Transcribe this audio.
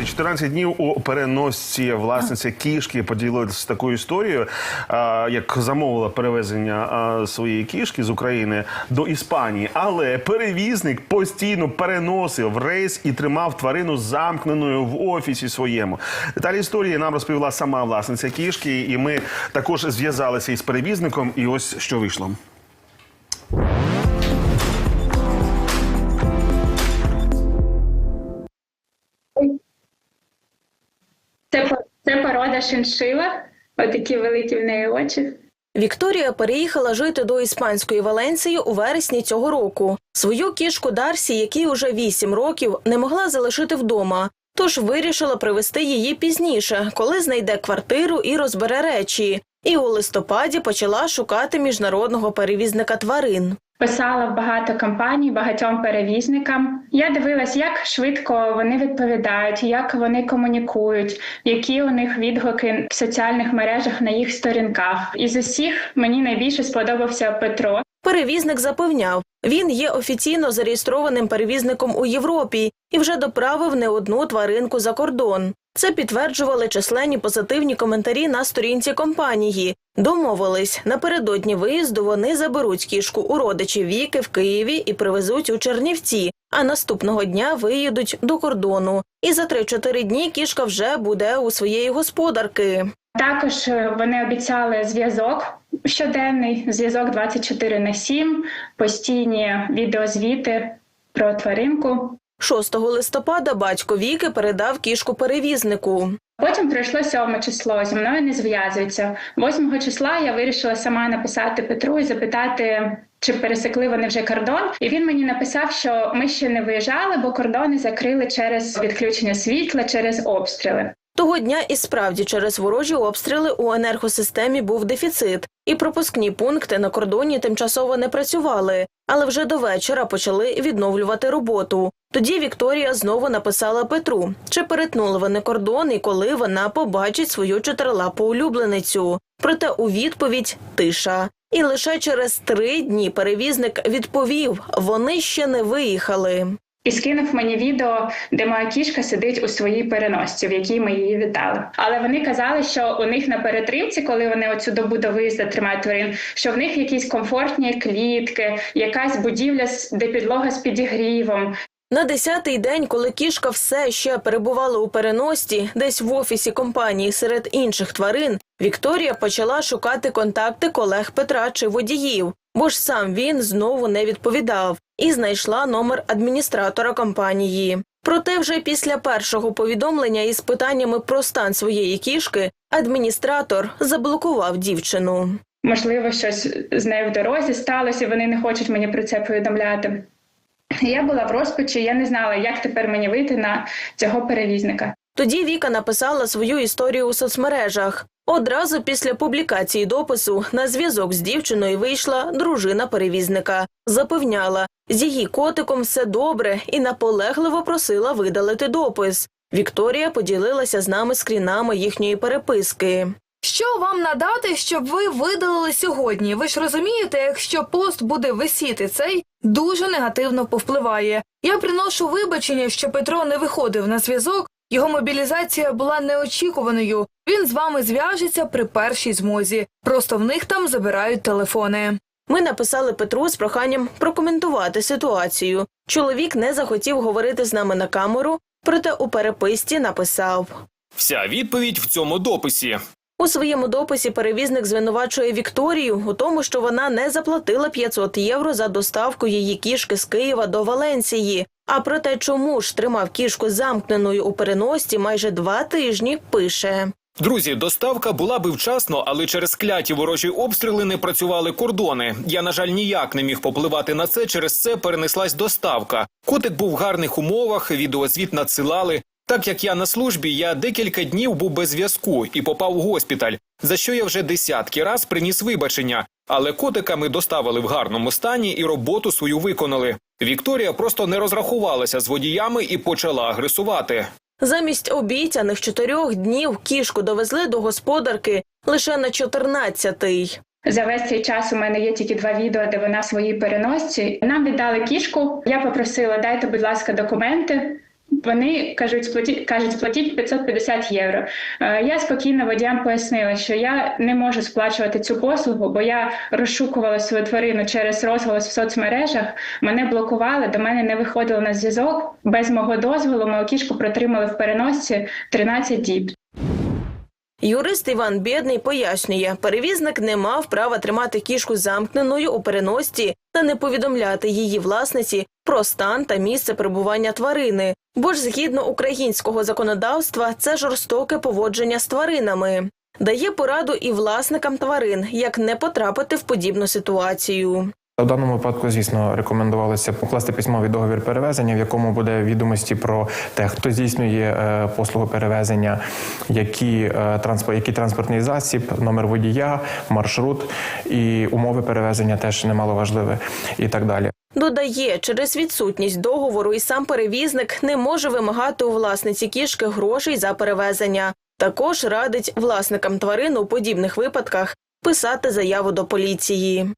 Друзі, 14 днів у переносці власниця кішки поділилася такою історією, як замовила перевезення своєї кішки з України до Іспанії. Але перевізник постійно переносив рейс і тримав тварину замкненою в офісі своєму. Деталі історії нам розповіла сама власниця кішки, і ми також зв'язалися із перевізником. І ось що вийшло. Це шиншила. Отакі великі в неї очі. Вікторія переїхала жити до іспанської Валенції у вересні цього року. Свою кішку Дарсі, якій уже 8 років, не могла залишити вдома. Тож вирішила привезти її пізніше, коли знайде квартиру і розбере речі. І у листопаді почала шукати міжнародного перевізника тварин. Писала в багато компаній, багатьом перевізникам. Я дивилась, як швидко вони відповідають, як вони комунікують, які у них відгуки в соціальних мережах на їх сторінках. Із усіх мені найбільше сподобався Петро. Перевізник запевняв, він є офіційно зареєстрованим перевізником у Європі і вже доправив не одну тваринку за кордон. Це підтверджували численні позитивні коментарі на сторінці компанії. Домовились, напередодні виїзду вони заберуть кішку у родичів Віки в Києві і привезуть у Чернівці, а наступного дня виїдуть до кордону. І за 3-4 дні кішка вже буде у своєї господарки. Також е, вони обіцяли зв'язок щоденний, зв'язок 24 на 7, постійні відеозвіти про тваринку. 6 листопада батько Віки передав кішку перевізнику. Потім прийшло 7 число, зі мною не зв'язуються. 8 числа я вирішила сама написати Петру і запитати, чи пересекли вони вже кордон. І він мені написав, що ми ще не виїжджали, бо кордони закрили через відключення світла, через обстріли. Того дня і справді через ворожі обстріли у енергосистемі був дефіцит, і пропускні пункти на кордоні тимчасово не працювали, але вже до вечора почали відновлювати роботу. Тоді Вікторія знову написала Петру, чи перетнули вони кордон і коли вона побачить свою чотирилапу улюбленицю. Проте у відповідь тиша. І лише через три дні перевізник відповів: вони ще не виїхали. І скинув мені відео, де моя кішка сидить у своїй переносці, в якій ми її вітали. Але вони казали, що у них на перетримці, коли вони оцю добу до виїзду тримають тварин, що в них якісь комфортні клітки, якась будівля, де підлога з підігрівом. На десятий день, коли кішка все ще перебувала у переносці, десь в офісі компанії серед інших тварин, Вікторія почала шукати контакти колег Петра чи водіїв, бо ж сам він знову не відповідав, і знайшла номер адміністратора компанії. Проте вже після першого повідомлення із питаннями про стан своєї кішки адміністратор заблокував дівчину. Можливо, щось з нею в дорозі сталося, і вони не хочуть мені про це повідомляти. Я була в розпачі, я не знала, як тепер мені вийти на цього перевізника. Тоді Віка написала свою історію у соцмережах. Одразу після публікації допису на зв'язок з дівчиною вийшла дружина перевізника. Запевняла, з її котиком все добре і наполегливо просила видалити допис. Вікторія поділилася з нами скрінами їхньої переписки. Що вам надати, щоб ви видалили сьогодні? Ви ж розумієте, якщо пост буде висіти, цей дуже негативно повпливає. Я приношу вибачення, що Петро не виходив на зв'язок. Його мобілізація була неочікуваною. Він з вами зв'яжеться при першій змозі. Просто в них там забирають телефони. Ми написали Петру з проханням прокоментувати ситуацію. Чоловік не захотів говорити з нами на камеру, проте у переписці написав. Вся відповідь в цьому дописі. У своєму дописі перевізник звинувачує Вікторію у тому, що вона не заплатила 500 євро за доставку її кішки з Києва до Валенції. А про те, чому ж тримав кішку замкненою у переносці майже два тижні, пише. Друзі, доставка була би вчасно, але через кляті ворожі обстріли не працювали кордони. Я, на жаль, ніяк не міг попливати на це. Через це перенеслась доставка. Котик був в гарних умовах, відеозвіт надсилали. Так як я на службі, я декілька днів був без зв'язку і попав у госпіталь, за що я вже десятки раз приніс вибачення. Але котика ми доставили в гарному стані і роботу свою виконали. Вікторія просто не розрахувалася з водіями і почала агресувати. Замість обіцяних чотирьох днів кішку довезли до господарки лише на 14-й. За весь цей час у мене є тільки два відео, де вона в своїй переносці. Нам віддали кішку. Я попросила, дайте, будь ласка, документи. Вони кажуть, сплатіть кажуть, сплатіть 550 євро. Е, Я спокійно водіям пояснила, що я не можу сплачувати цю послугу, бо я розшукувала свою тварину через розголос в соцмережах. Мене блокували, до мене не виходили на зв'язок. Без мого дозволу мою кішку протримали в переносці 13 діб. Юрист Іван Бєдний пояснює, перевізник не мав права тримати кішку замкненою у переносці та не повідомляти її власниці про стан та місце перебування тварини. Бо ж згідно українського законодавства це жорстоке поводження з тваринами. Дає пораду і власникам тварин, як не потрапити в подібну ситуацію. У даному випадку, звісно, рекомендувалося покласти письмовий договір перевезення, в якому буде відомості про те, хто здійснює е, послугу перевезення, які, е, транспорт, який транспортний засіб, номер водія, маршрут і умови перевезення теж немало важливі і так далі. Додає, через відсутність договору і сам перевізник не може вимагати у власниці кішки грошей за перевезення. Також радить власникам тварин у подібних випадках писати заяву до поліції.